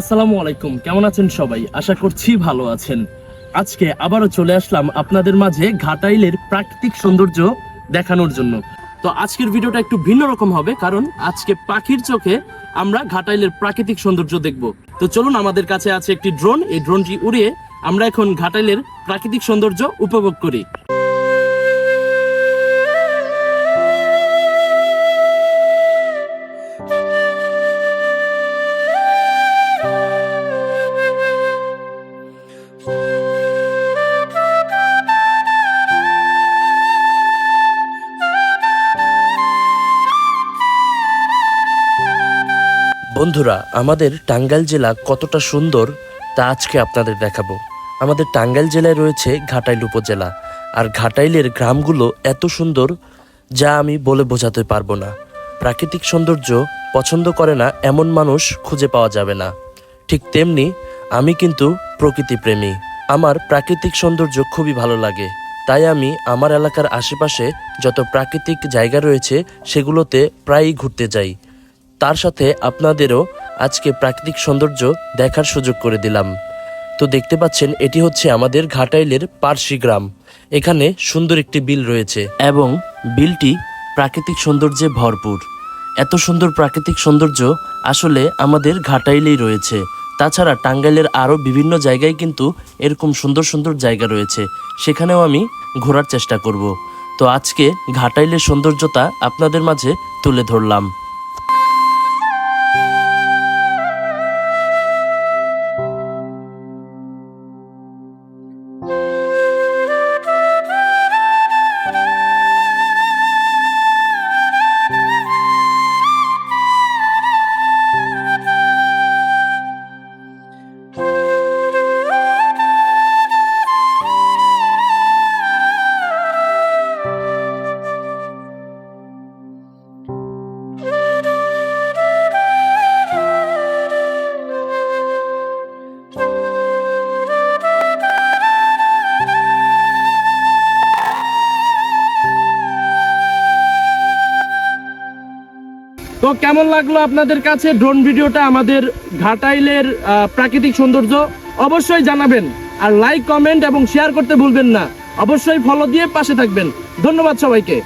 আসসালামু আলাইকুম, কেমন আছেন সবাই? আশা করছি ভালো আছেন। আজকে আবারও চলে আসলাম আপনাদের মাঝে ঘাটাইলের প্রাকৃতিক সৌন্দর্য দেখানোর জন্য। তো আজকের ভিডিওটা একটু ভিন্ন রকম হবে, কারণ আজকে পাখির চোখে আমরা ঘাটাইলের প্রাকৃতিক সৌন্দর্য দেখব। তো চলুন, আমাদের কাছে আছে একটি ড্রোন। এই ড্রোনটি উড়িয়ে আমরা এখন ঘাটাইলের প্রাকৃতিক সৌন্দর্য উপভোগ করি। বন্ধুরা, আমাদের টাঙ্গাইল জেলা কতটা সুন্দর তা আজকে আপনাদের দেখাবো। আমাদের টাঙ্গাইল জেলায় রয়েছে ঘাটাইল উপজেলা। আর ঘাটাইলের গ্রামগুলো এত সুন্দর যা আমি বলে বোঝাতে পারব না। প্রাকৃতিক সৌন্দর্য পছন্দ করে না এমন মানুষ খুঁজে পাওয়া যাবে না। ঠিক তেমনি আমি কিন্তু প্রকৃতিপ্রেমী। আমার প্রাকৃতিক সৌন্দর্য খুবই ভালো লাগে। তাই আমি আমার এলাকার আশেপাশে যত প্রাকৃতিক জায়গা রয়েছে সেগুলোতে প্রায়ই ঘুরতে যাই। তার সাথে আপনাদেরও আজকে প্রাকৃতিক সৌন্দর্য দেখার সুযোগ করে দিলাম। তো দেখতে পাচ্ছেন, এটি হচ্ছে আমাদের ঘাটাইলের পার্সি গ্রাম। এখানে সুন্দর একটি বিল রয়েছে এবং বিলটি প্রাকৃতিক সৌন্দর্যে ভরপুর। এত সুন্দর প্রাকৃতিক সৌন্দর্য আসলে আমাদের ঘাটাইলেই রয়েছে। তাছাড়া টাঙ্গাইলের আরও বিভিন্ন জায়গায় কিন্তু এরকম সুন্দর সুন্দর জায়গা রয়েছে। সেখানেও আমি ঘোরার চেষ্টা করব। তো আজকে ঘাটাইলের সৌন্দর্যতা আপনাদের মাঝে তুলে ধরলাম। কেমন লাগল আপনাদের কাছে ড্রোন ভিডিওটা আমাদের ঘাটাইলের প্রাকৃতিক সৌন্দর্য অবশ্যই জানাবেন। আর লাইক কমেন্ট এবং শেয়ার করতে ভুলবেন না। অবশ্যই ফলো দিয়ে পাশে থাকবেন। ধন্যবাদ সবাইকে।